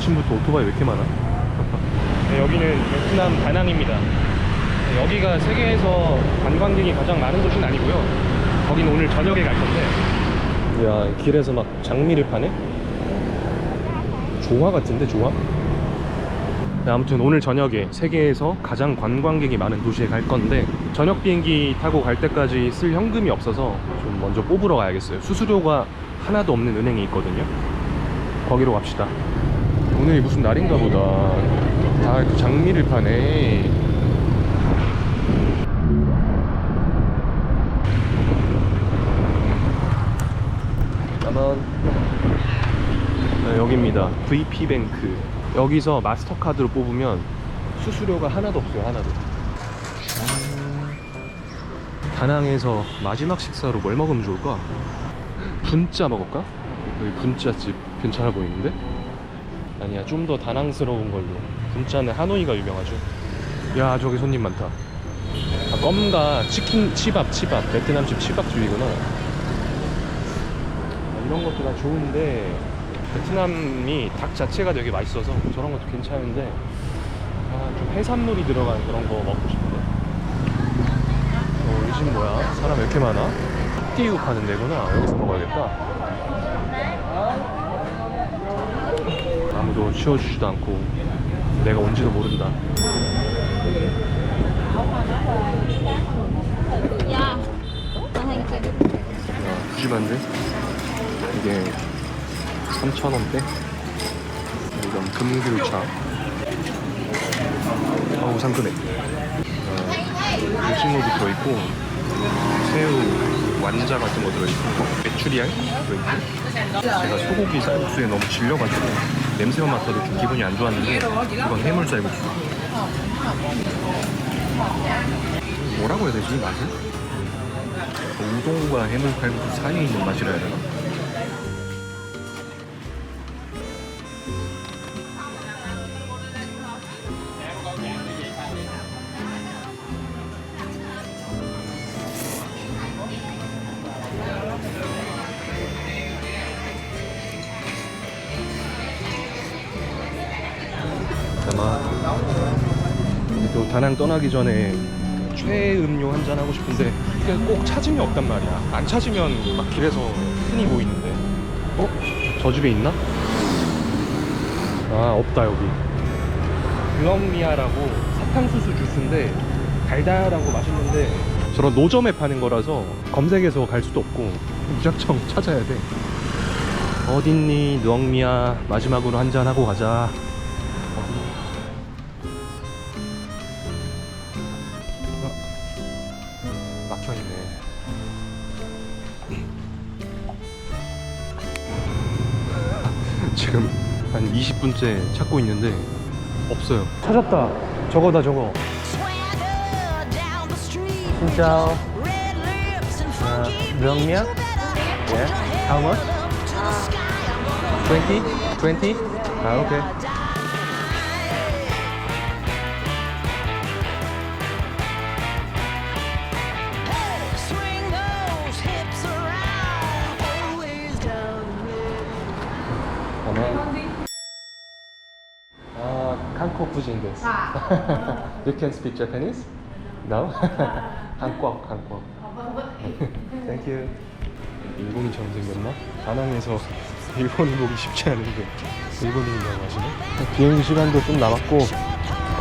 아침부터 오토바이 왜 이렇게 많아? 네, 여기는 베트남 다낭입니다. 네, 여기가 세계에서 관광객이 가장 많은 도시는 아니고요. 거기는 오늘 저녁에 갈 건데. 야, 길에서 막 장미를 파네? 조화 같은데, 조화? 네, 아무튼 오늘 저녁에 세계에서 가장 관광객이 많은 도시에 갈 건데 저녁 비행기 타고 갈 때까지 쓸 현금이 없어서 좀 먼저 뽑으러 가야겠어요. 수수료가 하나도 없는 은행이 있거든요. 거기로 갑시다. 오늘이 무슨 날인가 보다. 아, 그 장미를 파네. 까만. 네, 여기입니다. VP뱅크. 여기서 마스터카드로 뽑으면 수수료가 하나도 없어요, 하나도. 다낭에서 마지막 식사로 뭘 먹으면 좋을까? 분짜 먹을까? 여기 분짜집 괜찮아 보이는데? 아니야, 좀 더 다낭스러운 걸로. 분짜는 하노이가 유명하죠. 야, 저기 손님 많다. 아, 껌과 치킨 치밥, 치밥. 베트남식 치밥집이구나. 아, 이런 것도 다 좋은데 베트남이 닭 자체가 되게 맛있어서 저런 것도 괜찮은데 아, 좀 해산물이 들어간 그런 거 먹고 싶은데 어, 이집 뭐야? 사람 왜 이렇게 많아? 띠우 파는 데구나 여기서 먹어야겠다 아무도 치워주지도 않고 내가 온지도 모른다 야, 푸짐한데? 이게 3,000원대? 이건 금귤차 어우 상큼해 어, 오징어도 들어있고 새우 완자 같은 거 들어있고 메추리알 들어있고 제가 소고기 쌀국수에 너무 질려가지고 냄새만 맡아도 좀 기분이 안 좋았는데 이건 해물 쌀국수 뭐라고 해야 되지 이 맛은? 우동과 해물 칼국수 사이에 있는 맛이라 해야 되나? 다낭 떠나기 전에 최애 음료 한 잔 하고 싶은데 이게 꼭 찾음이 없단 말이야. 안 찾으면 막 길에서 흔히 보이는데. 어? 저 집에 있나? 아 없다 여기. 블럭미아라고 사탕수수 주스인데 달달하고 맛있는데 저런 노점에 파는 거라서 검색해서 갈 수도 없고 무작정 찾아야 돼. 어딨니 누엉미야 마지막으로 한 잔 하고 가자. 지금 한 20분째 찾고 있는데 없어요. 찾았다. 저거다 저거. 진짜. 아, 명미야? Yeah. How much? 20? 20? 아, 오케이. You can speak Japanese? No? 한국 한국. Thank you. 일본인처럼 생겼나? 다낭에서 일본인 보기 쉽지 않은데 일본인이라고 하시네. 비행기 시간도 좀 남았고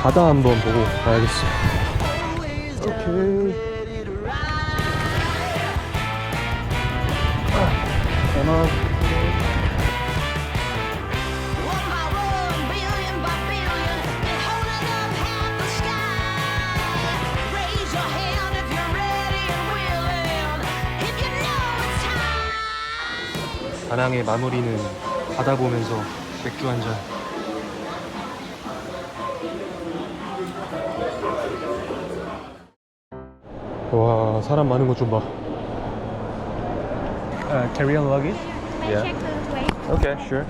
바다 한번 보고 가야겠어. 오케이. 하나. 다낭의 마무리는 바다 보면서 맥주 한 잔. 와 사람 많은 것좀 봐. Uh, carry on luggage? Yeah. I check the weight? Okay, sure.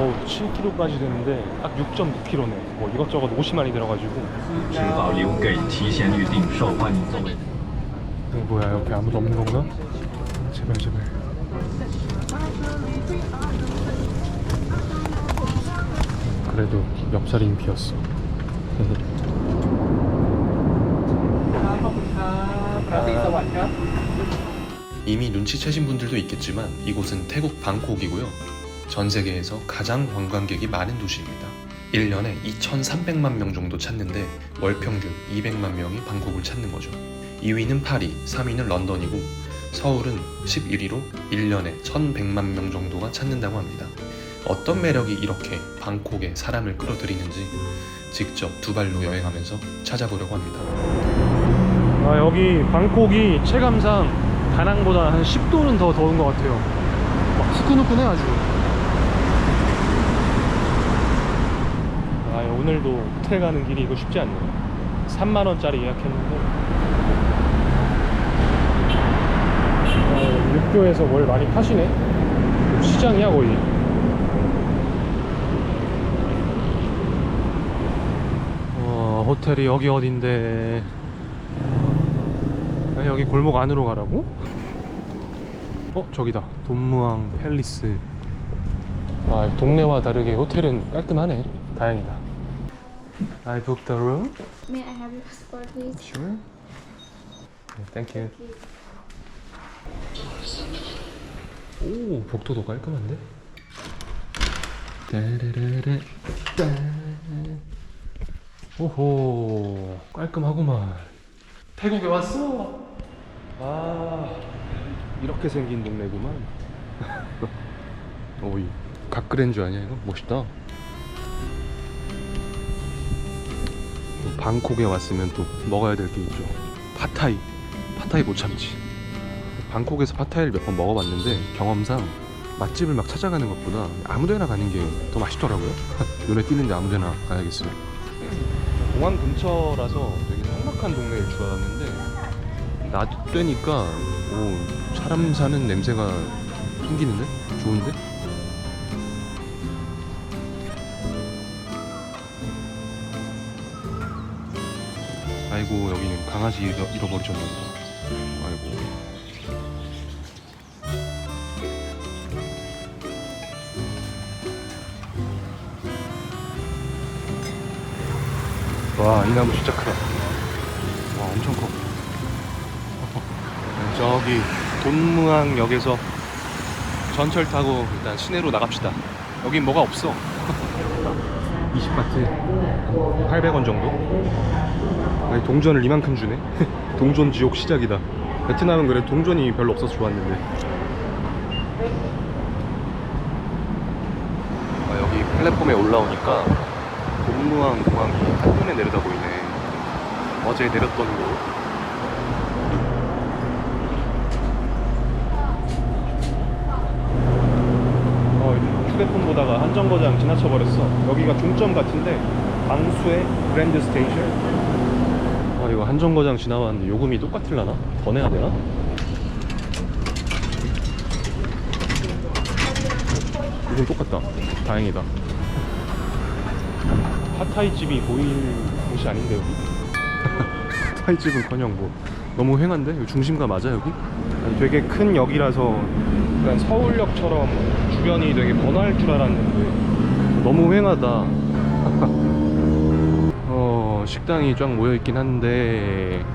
어우 7kg까지 되는데 딱 6.9kg네. 뭐 이것저것 옷이 많이 들어가지고.请保留给提前预定受欢迎座位。 이거 뭐야 옆에 아무도 없는 건가? 제발 제발 그래도 옆자리는 비었어 이미 눈치채신 분들도 있겠지만 이곳은 태국 방콕이고요. 전 세계에서 가장 관광객이 많은 도시입니다. 1년에 2,300만 명 정도 찾는데 월 평균 200만 명이 방콕을 찾는 거죠. 2위는 파리, 3위는 런던이고 서울은 11위로 1년에 1,100만 명 정도가 찾는다고 합니다. 어떤 매력이 이렇게 방콕에 사람을 끌어들이는지 직접 두 발로 여행하면서 찾아보려고 합니다. 아, 여기 방콕이 체감상 다낭보다 한 10도는 더 더운 것 같아요. 막 후끈후끈해 아주. 아, 오늘도 호텔 가는 길이 이거 쉽지 않네요. 3만 원짜리 예약했는데. 아, 육교에서 뭘 많이 파시네. 시장이야 거의. 어, 호텔이 여기 어딘데? 아, 여기 골목 안으로 가라고? 어 저기다 돈무항 팰리스 아 동네와 다르게 호텔은 깔끔하네 다행이다 I booked the room May I have your passport, please? Sure Thank you 오 복도도 깔끔한데 따라라라 짠 오호 깔끔하구만 태국에 왔어 아 이렇게 생긴 동네구만 오이 각그랜주 아니야 이거 멋있다 방콕에 왔으면 또 먹어야 될 게 있죠. 팟타이. 팟타이 못 참지. 방콕에서 팟타이를 몇 번 먹어봤는데 경험상 맛집을 막 찾아가는 것보다 아무데나 가는 게 더 맛있더라고요. 눈에 띄는데 아무데나 가야겠어요. 공항 근처라서 되게 삭막한 동네일 줄 알았는데 낮 되니까 오 사람 사는 냄새가 풍기는데? 좋은데 아이고 여기는 강아지 잃어, 잃어버리셨나 보다 아이고. 와 이 나무 진짜 크다. 와 엄청 커. 저기 돈무항역에서 전철 타고 일단 시내로 나갑시다. 여긴 뭐가 없어. 20바트 800원 정도 아니 동전을 이만큼 주네? 동전 지옥 시작이다. 베트남은 그래 동전이 별로 없어서 좋았는데. 아, 여기 플랫폼에 올라오니까 돈무항 공항이 한눈에 내려다 보이네. 어제 내렸던 곳. 어, 휴대폰 보다가 한정거장 지나쳐 버렸어. 여기가 종점 같은데 방수의 그랜드 스테이션. 아 이거 한정거장 지나왔는데 요금이 똑같을라나? 더 내야 되나? 요금 똑같다. 다행이다. 핫타이 집이 보일 곳이 아닌데 여기? 핫타이 집은커녕 뭐 너무 횡한데? 여기 중심가 맞아 여기? 아니, 되게 큰 역이라서 약간 서울역처럼 주변이 되게 번화할 줄 알았는데 너무 횡하다. 어 식당이 쫙 모여 있긴 한데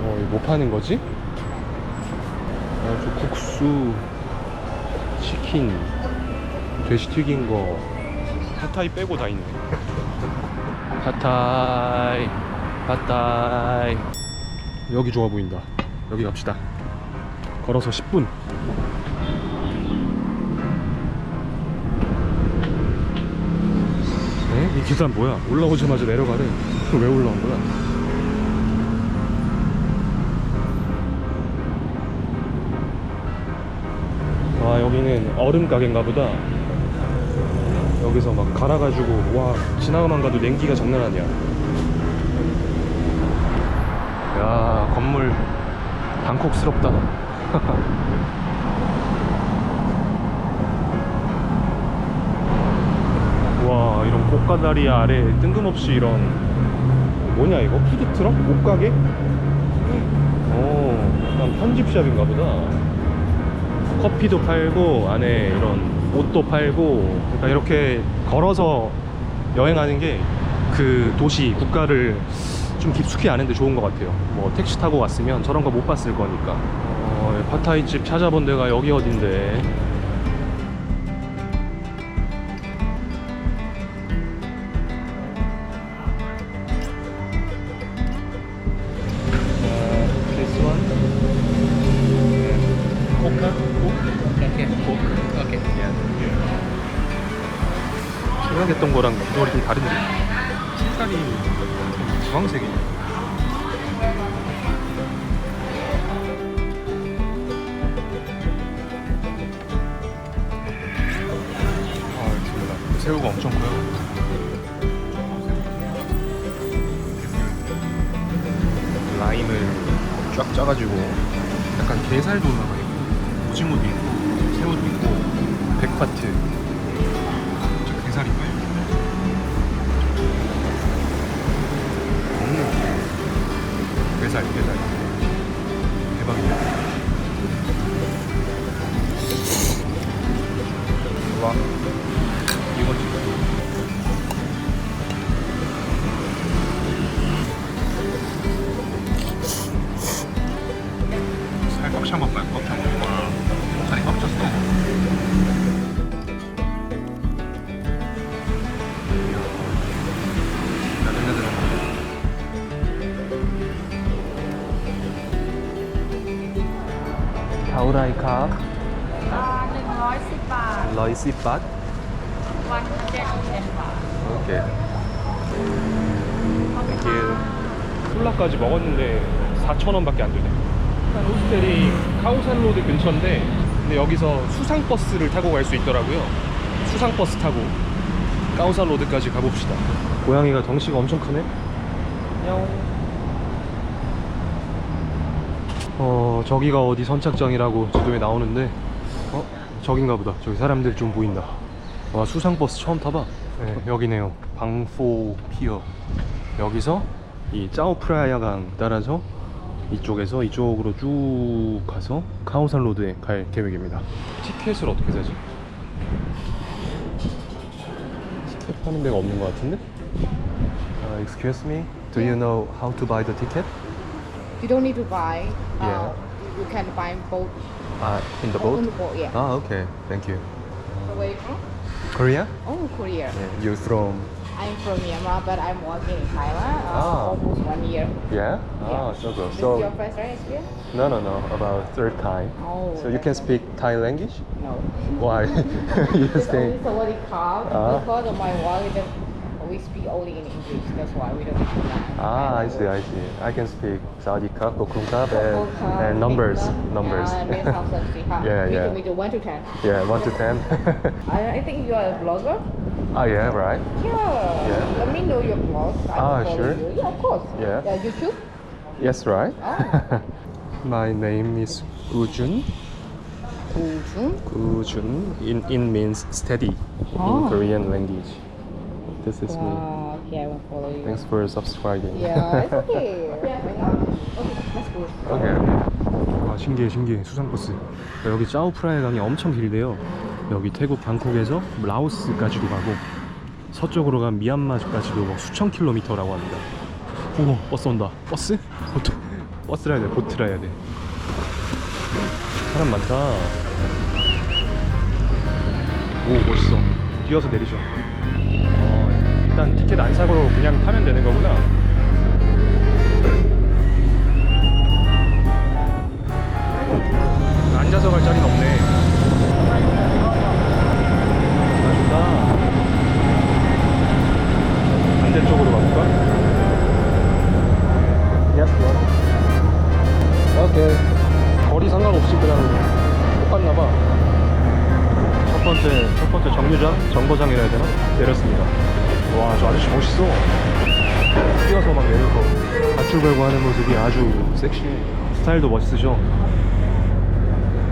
어 이거 뭐 파는 거지? 어저 국수, 치킨, 돼지 튀긴 거 핫타이 빼고 다 있네. 핫타이, 핫타이. 여기 좋아 보인다. 여기 갑시다. 걸어서 10분. 이 계단 뭐야? 올라오자마자 내려가래. 왜 올라온 거야? 아 여기는 얼음 가게인가 보다. 여기서 막 갈아가지고 와 지나가만 가도 냉기가 장난 아니야. 야 건물 방콕스럽다. 와 이런 고가다리 아래 뜬금없이 이런 뭐냐 이거 푸드트럭? 옷가게? 오, 약간 편집샵인가 보다. 커피도 팔고 안에 이런 옷도 팔고 그러니까 이렇게 걸어서 여행하는 게 그 도시 국가를 좀 깊숙이 아는데 좋은 것 같아요. 뭐 택시 타고 왔으면 저런 거 못 봤을 거니까. 어, 파타이 집 찾아본 데가 여기 어딘데? 생각했던 거랑 비주얼이 좀 다른데 색깔이 좀 주황색이네. 아 새우가 엄청 커요. 라임을 쫙 짜가지고 약간 게살도 올라가 있고 오징어도 있고 새우도 있고 백파트. 저 게살인가요? 게살, 게살. 대박이야. 와, 10 baht? 110 baht. Okay. Thank you. 콜라까지 먹었는데 4,000원밖에 안 되네. 일단 호스텔이 카오산로드 근처인데 근데 여기서 수상버스를 타고 갈 수 있더라고요. 수상버스 타고 카오산로드까지 가봅시다. 고양이가 덩치가 엄청 크네. 야옹. 어, 저기가 어디 선착장이라고 지도에 나오는데 저긴가 보다. 저기 사람들 좀 보인다. 와 수상버스 처음 타봐. 네, 여기네요. 방포 피어. 여기서 이 짜오프라야강 따라서 이쪽에서 이쪽으로 쭉 가서 카오산 로드에 갈 계획입니다. 티켓을 어떻게 사지? 티켓 파는 데가 없는 것 같은데? Uh, excuse me, do you know how to buy the ticket? You don't need to buy. Yeah. Uh, you can buy both. Uh, in the On the boat, yeah. Ah, okay, thank you. So where you from? Korea? Oh, Korea. Yeah, you from? I'm from Myanmar, but I'm working in Thailand uh, Ah. almost one year. Yeah. Yeah. Ah, so good. This So is your first right experience? no, no, no, about third time. Oh. So you can speak Thai language? No. Why? you It's stay. only Ah. because of my work. We speak only in English. That's why we don't to. Ah, I see, I see. I can speak Saudi Cup, Kokun Cup, and, and numbers, numbers. Next house, let's see how. Yeah, we yeah. Do, we do one to ten. yeah, one to ten. I, I think you are a blogger. oh yeah, right. Yeah. Yeah. Let me know your blog. I Ah, sure. You. Yeah, of course. Yeah. Yeah, YouTube. Yes, right. Oh. My name is Gujun. Ujun. Gujun in in means steady Oh. in Korean language. This is me. Wow. Okay, I will follow you. Thanks for subscribing. Yeah, it's okay. okay, let's go. 오케이. 아 신기해 신기해 수상버스. 여기 짜오프라야 강이 엄청 길대요. 여기 태국 방콕에서 라오스까지도 가고 서쪽으로 간 미얀마까지도 뭐 수천 킬로미터라고 합니다. 오 버스 온다. 버스? 보트. 버스라 해야 돼. 보트라 해야 돼. 사람 많다. 오 멋있어. 뛰어서 내리죠. 어, 일단 티켓 안 사고 그냥 타면 되는 거구나. 앉아서 갈 자리는 없네. 아, 좋다. 반대쪽으로 가볼까? 야. 오케이. 거리 상관없이 그냥 똑같나봐. 첫 번째, 첫 번째 정류장? 정거장이라 해야 되나? 내렸습니다. 와, 저 아저씨 멋있어. 뛰어서 막 내려서 밧줄 걸고 하는 모습이 아주 섹시해. 스타일도 멋있으셔.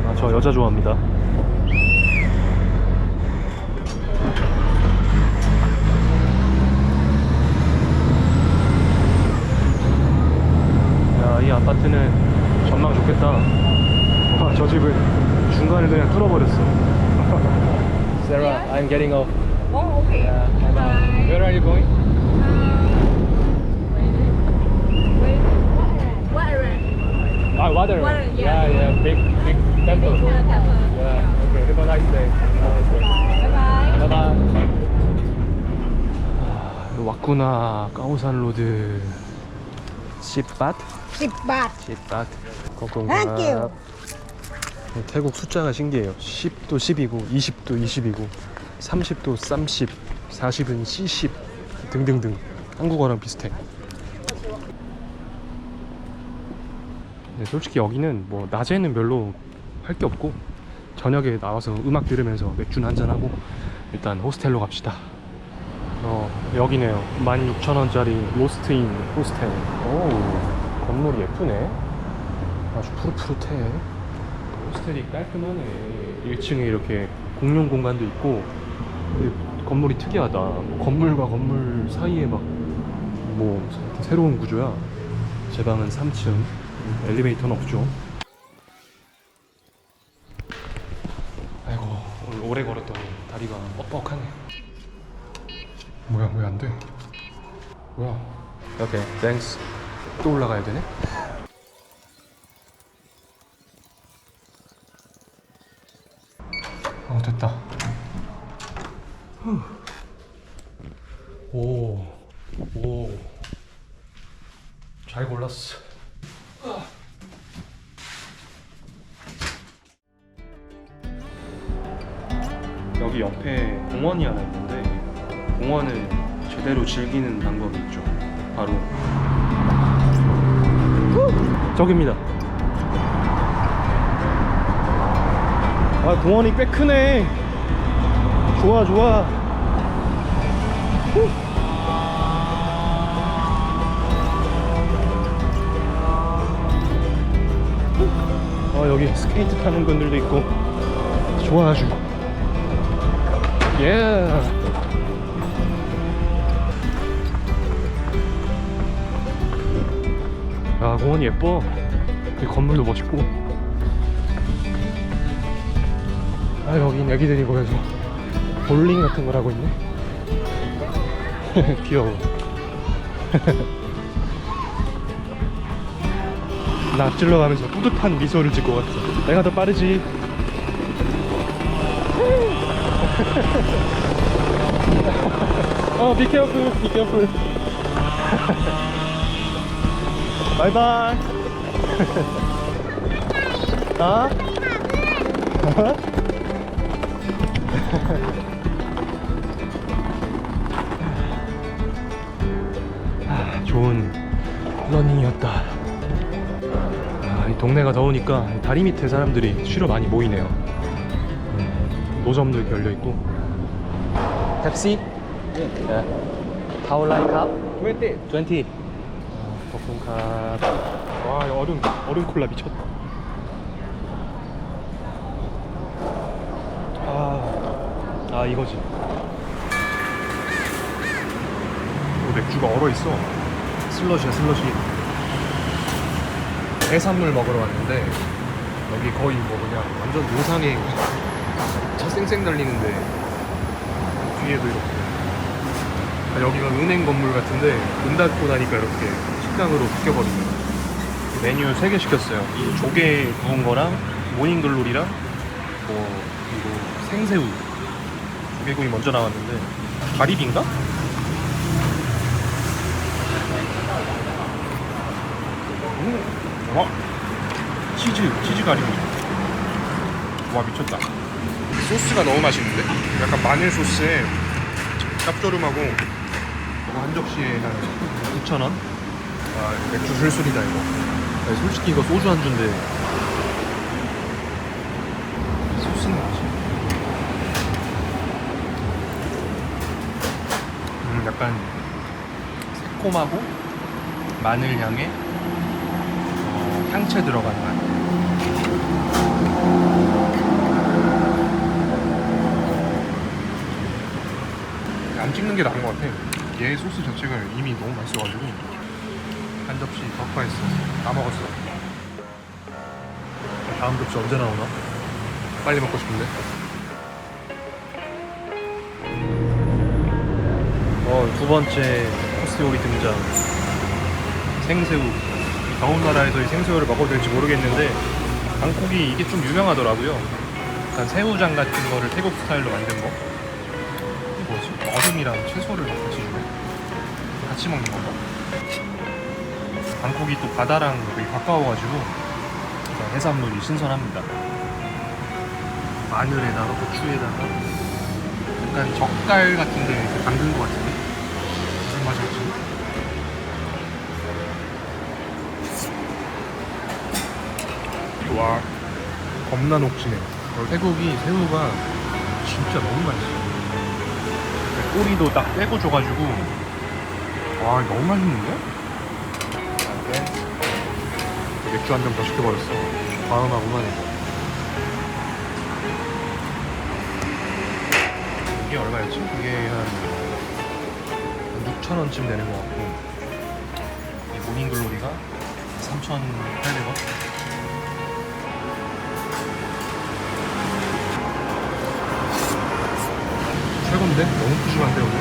아, 저 여자 좋아합니다. 야, 이 아파트는 전망 좋겠다. 와, 저 집은 중간을 그냥 뚫어버렸어. Sarah, I'm getting off. Oh, okay. Where are you going? Ah, water. Water, yeah. yeah, yeah, big, big temple. Yeah, okay. Have a nice day. Bye bye. 아, 왔구나. 까오산 로드. 10밭? 10밭. 10밭. Thank you. 태국 숫자가 신기해요. 10도 10이고, 20도 20이고, 30도 30, 40은 C10 등등등. 한국어랑 비슷해. 네, 솔직히 여기는 뭐 낮에는 별로 할 게 없고 저녁에 나와서 음악 들으면서 맥주는 한잔하고 일단 호스텔로 갑시다. 어, 여기네요. 16,000원짜리 로스트인 호스텔. 오, 건물이 예쁘네. 아주 푸릇푸릇해. 호스텔이 깔끔하네. 1층에 이렇게 공용 공간도 있고 건물이 특이하다. 뭐 건물과 건물 사이에 막 뭐 새로운 구조야. 제 방은 3층. 엘리베이터는 없죠. 아이고 오늘 오래 걸었더니 다리가 뻑뻑하네. 뭐야 왜안 돼? 뭐야? 오케이, 땡스. 또 올라가야 되네? 어 됐다. 오, 오, 잘 골랐어. 여기 옆에 공원이 하나 있는데 공원을 제대로 즐기는 방법이 있죠. 바로 저기입니다. 아 공원이 꽤 크네. 좋아 좋아. 후. 아 여기 스케이트 타는 분들도 있고 좋아 아주. 예. 아 공원 예뻐. 이 건물도 멋있고. 아 여긴 애기들이 모여서 볼링 같은 걸 하고 있네. 귀여워. 나 앞질러 가면서 뿌듯한 미소를 짓고 갔어. 내가 더 빠르지. 어, be careful, be careful. bye bye. 아? 아, 좋은 러닝이었다. 아, 이 동네가 더우니까 다리 밑에 사람들이 쉬러 많이 모이네요. 음, 노점도 이렇게 열려 있고. 택시? 네. How like up? 20. 20. 덕분카. 와, 이 얼음 얼음 콜라 미쳤다. 아, 아 이거지. 어, 맥주가 얼어 있어. 슬러시야 슬러시. 해산물 먹으러 왔는데 여기 거의 뭐 그냥 완전 노상에 차 쌩쌩 달리는데 뒤에도 이렇게 아, 여기가 은행 건물 같은데 문 닫고 나니까 이렇게 식당으로 바뀌어버리네요 메뉴 3개 시켰어요 이 조개 구운 거랑 모닝글로리랑 뭐 그리고 생새우 조개구이 먼저 나왔는데 가리비인가? 음, 와 치즈 치즈 가리비 와 미쳤다 소스가 너무 맛있는데? 약간 마늘 소스에 짭조름하고 이거 한 접시에 한 9,000원? 아 맥주 술술이다 이거 아니, 솔직히 이거 소주 안주인데 소스는 뭐지? 음 약간 새콤하고 마늘 향에 어, 향채 들어간 맛 안 찍는 게 나은 것 같아. 얘 소스 자체가 이미 너무 맛있어가지고 한 접시 덕화했어. 다 먹었어. 다음 급수 언제 나오나? 빨리 먹고 싶은데. 어, 두 번째 코스 요리 등장. 생새우. 이 더운 나라에서 이 생새우를 먹어도 될지 모르겠는데 방콕이 이게 좀 유명하더라고요. 약간 새우장 같은 거를 태국 스타일로 만든 거. 이게 뭐지? 얼음이랑 채소를 같이 주네. 같이 먹는 건가? 방콕이 또 바다랑 되게 가까워가지고 해산물이 신선합니다. 마늘에다가 고추에다가 약간 젓갈 같은데 담근 것 같은데 와 겁나 녹지네. 어, 태국이 새우가 진짜 너무 맛있어. 꼬리도 딱 떼고 줘가지고 와 너무 맛있는데? 맥주 한 병 더 시켜버렸어. 과음하구만 이거. 이게 얼마였지? 이게 한 6천 원쯤 되는 것 같고 이 모닝글로리가 3,800원. 최고인데? 너무 푸짐한데 오늘.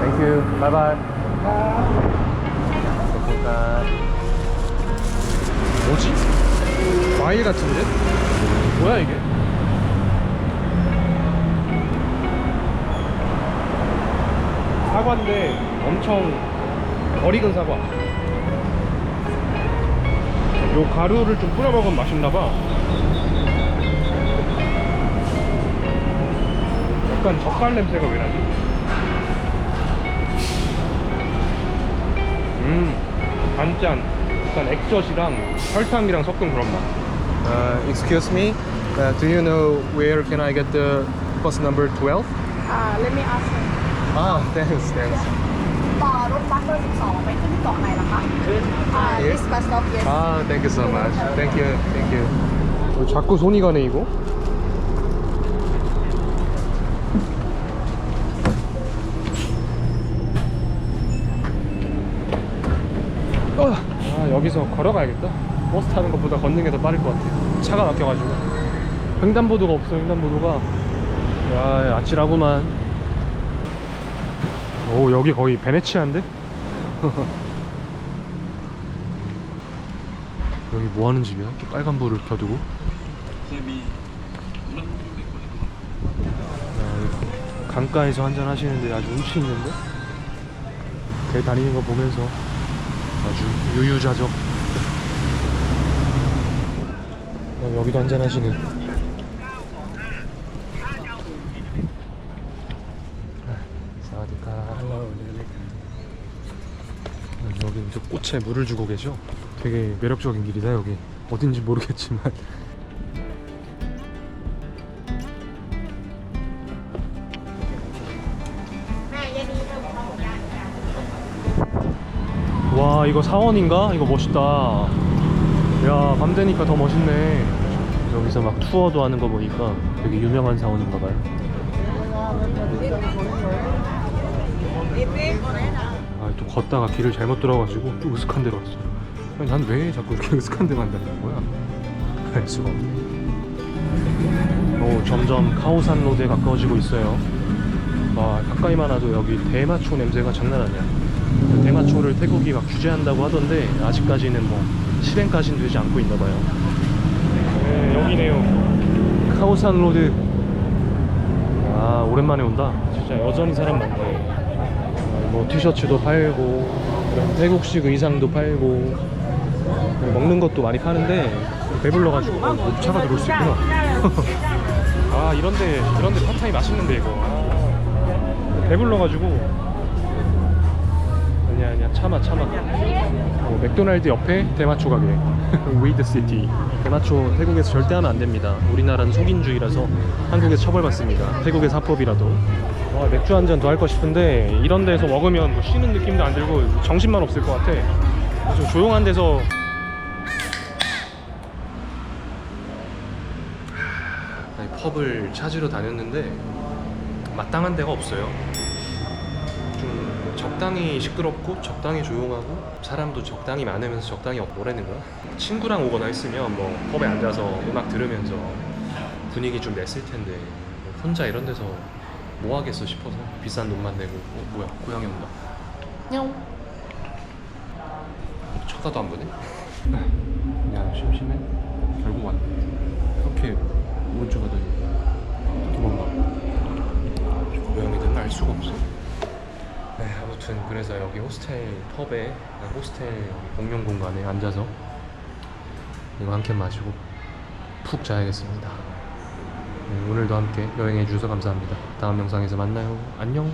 땡큐. 바이바이. 감사합니다. 뭐지? 과일 같은데? 뭐야 이게? 사과인데 엄청 덜 익은 사과. 요 가루를 좀 뿌려 먹으면 맛있나봐. 약간 젓갈 냄새가 왜 나지? 음, 단짠. 약간 액젓이랑 설탕이랑 섞은 그런 맛. Uh, excuse me, uh, do you know where can I get the bus number 12? Uh, let me ask you. Ah, thanks, thanks. ต่อรถบัสเบอร์12 ไปขึ้นเกาะไหนล่ะคะอ่า Here? this bus stop yes Ah, thank you so much. Thank you, thank you. 자꾸 손이 가네 이거. 어, 아 여기서 걸어가야겠다. 버스 타는 것보다 걷는 게 더 빠를 것 같아. 차가 막혀가지고. 횡단보도가 없어 횡단보도가. 야 아찔하구만. 오 여기 거의 베네치아인데? 여기 뭐 하는 집이야? 이렇게 빨간 불을 켜두고. 야, 강가에서 한잔 하시는데 아주 운치 있는데? 배 다니는 거 보면서 아주 유유자적. 어, 여기도 한잔 하시네. 사와디카. 여기 이제 꽃에 물을 주고 계셔. 되게 매력적인 길이다 여기. 어딘지 모르겠지만. 와 이거 사원인가? 이거 멋있다. 야 밤 되니까 더 멋있네. 여기서 막 투어도 하는 거 보니까 되게 유명한 사원인가 봐요. 아, 또 걷다가 길을 잘못 들어가지고 또 으슥한 데로 왔어. 난 왜 자꾸 이렇게 으슥한 데 간다는 거야? 알 수가 없네. 오, 점점 카오산 로드에 가까워지고 있어요. 와, 가까이만 와도 여기 대마초 냄새가 장난 아니야. 대마초를 태국이 막 규제한다고 하던데 아직까지는 뭐 실행까지는 되지 않고 있나 봐요. 네, 여기네요. 카오산 로드. 아, 오랜만에 온다. 진짜 여전히 사람 많네. 아, 뭐 티셔츠도 팔고 태국식 의상도 팔고 먹는 것도 많이 파는데 배불러가지고 어, 뭐 차가 들어올 수 있구나 아 이런데 이런데 팟타이 맛있는데 이거 아, 배불러가지고 아니야 아니야. 참아 참아. 어, 맥도날드 옆에 대마초 가게. 웨이드 시티 대마초 태국에서 절대 하면 안 됩니다. 우리나라는 속인주의라서 한국에서 처벌받습니다. 태국에서 합법이라도. 와, 맥주 한 잔 더 할 거 싶은데 이런 데서 먹으면 뭐 쉬는 느낌도 안 들고 정신만 없을 것 같아. 좀 조용한 데서. 아니, 펍을 찾으러 다녔는데 마땅한 데가 없어요. 좀 적당히 시끄럽고 적당히 조용하고 사람도 적당히 많으면서 적당히 없- 뭐라는 거야? 친구랑 오거나 했으면 뭐 펍에 앉아서 음악 들으면서 분위기 좀 냈을 텐데 뭐 혼자 이런 데서 뭐 하겠어 싶어서 비싼 돈만 내고 어, 뭐야? 고양이 온다. 냐옹 쳐다도 안 보네. 야 심심해? 결국 왔네. 이렇게 오른쪽 가더니 도망가. 고양이들은 알 수가 없어. 네, 아무튼 그래서 여기 호스텔 펍에 호스텔 공용 공간에 앉아서 이거 한 캔 마시고 푹 자야겠습니다. 네, 오늘도 함께 여행해 주셔서 감사합니다. 다음 영상에서 만나요. 안녕.